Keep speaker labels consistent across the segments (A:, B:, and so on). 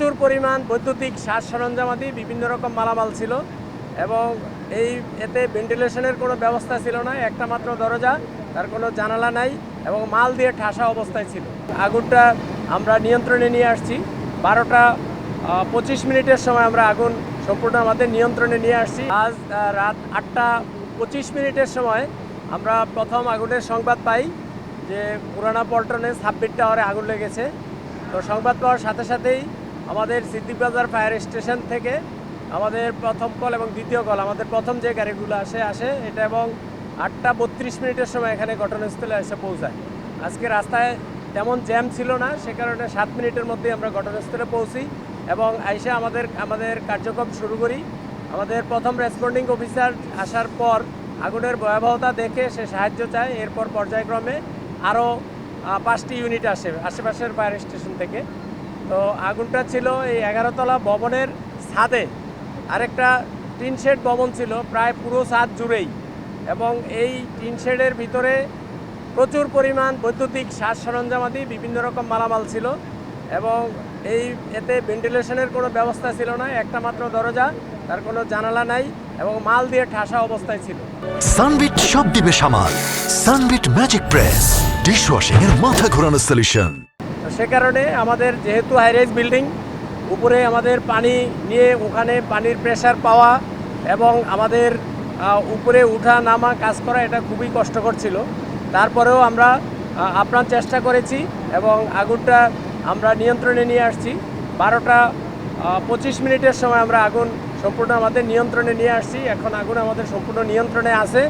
A: প্রচুর পরিমাণ বৈদ্যুতিক সাজ সরঞ্জামাদি বিভিন্ন রকম মালামাল ছিল এবং এই এতে ভেন্টিলেশনের কোনো ব্যবস্থা ছিল না, একটা মাত্র দরজা, তার কোনো জানালা নাই এবং মাল দিয়ে ঠাসা অবস্থায় ছিল। আগুনটা আমরা নিয়ন্ত্রণে নিয়ে আসছি। বারোটা পঁচিশ মিনিটের সময় আমরা আগুন সম্পূর্ণ আমাদের নিয়ন্ত্রণে নিয়ে আসছি। আজ রাত আটটা পঁচিশ মিনিটের সময় আমরা প্রথম আগুনের সংবাদ পাই যে পুরানা পল্টনে সাবমিট টাওয়ারে আগুন লেগেছে। তো সংবাদ পাওয়ার সাথে সাথেই আমাদের সিদ্দিকবাজার ফায়ার স্টেশন থেকে আমাদের প্রথম কল এবং দ্বিতীয় কল, আমাদের প্রথম যে গাড়িগুলো আসে আসে, এটা এবং আটটা বত্রিশ মিনিটের সময় এখানে ঘটনাস্থলে এসে পৌঁছায়। আজকে রাস্তায় তেমন জ্যাম ছিল না, সে কারণে সাত মিনিটের মধ্যে আমরা ঘটনাস্থলে পৌঁছি এবং আইসা আমাদের আমাদের কার্যক্রম শুরু করি। আমাদের প্রথম রেসপন্ডিং অফিসার আসার পর আগুনের ভয়াবহতা দেখে সে সাহায্য চায়। এরপর পর্যায়ক্রমে আরও পাঁচটি ইউনিট আসে, আশেপাশের ফায়ার স্টেশন থেকে। তো আগুনটা ছিল এই এগারোতলা ভবনের ছাদে। আরেকটা টিন শেড ভবন ছিল, প্রায় পুরো ছাদ জুড়েই। এবং এই টিন শেডের ভিতরে প্রচুর পরিমাণ বৈদ্যুতিক সাজ সরঞ্জামাদি বিভিন্ন রকম মালামাল ছিল। এবং এই এতে ভেন্টিলেশনের কোনো ব্যবস্থা ছিল না, একটা মাত্র দরজা, তার কোনো জানালা নাই এবং মাল দিয়ে ঠাসা অবস্থায় ছিল।
B: সানবিট সব দিবে সামাল। সানবিট ম্যাজিক প্রেস ডিশওয়াশিং এর মাথা ঘোরানো সলিউশন
A: সে কারণে আমাদের যেহেতু হাইরাইজ বিল্ডিং উপরে আমাদের পানি নিয়ে ওখানে পানির প্রেশার পাওয়া এবং আমাদের উপরে উঠা নামা কাজ করা এটা খুবই কষ্টকর ছিল। তারপরেও আমরা আপ্রাণ চেষ্টা করেছি এবং আগুনটা আমরা নিয়ন্ত্রণে নিয়ে আসছি। বারোটা পঁচিশ মিনিটের সময় আমরা আগুন সম্পূর্ণ আমাদের নিয়ন্ত্রণে নিয়ে আসছি। এখন আগুন আমাদের সম্পূর্ণ নিয়ন্ত্রণে আছে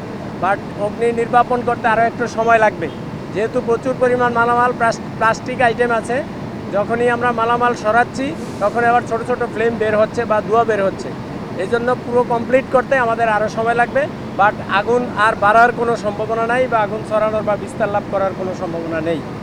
A: বাট অগ্নি নির্বাপন করতে আরও একটু সময় লাগবে। যেহেতু প্রচুর পরিমাণ মালামাল প্লাস্টিক আইটেম আছে, যখনই আমরা মালামাল সরাচ্ছি, তখন আবার ছোট ছোট ফ্লেম বের হচ্ছে বা ধোঁয়া বের হচ্ছে। এই জন্য পুরো কমপ্লিট করতে আমাদের আরও সময় লাগবে বাট আগুন আর বাড়ার কোনো সম্ভাবনা নাই বা আগুন সরানোর বা বিস্তার লাভ করার কোনো সম্ভাবনা নেই।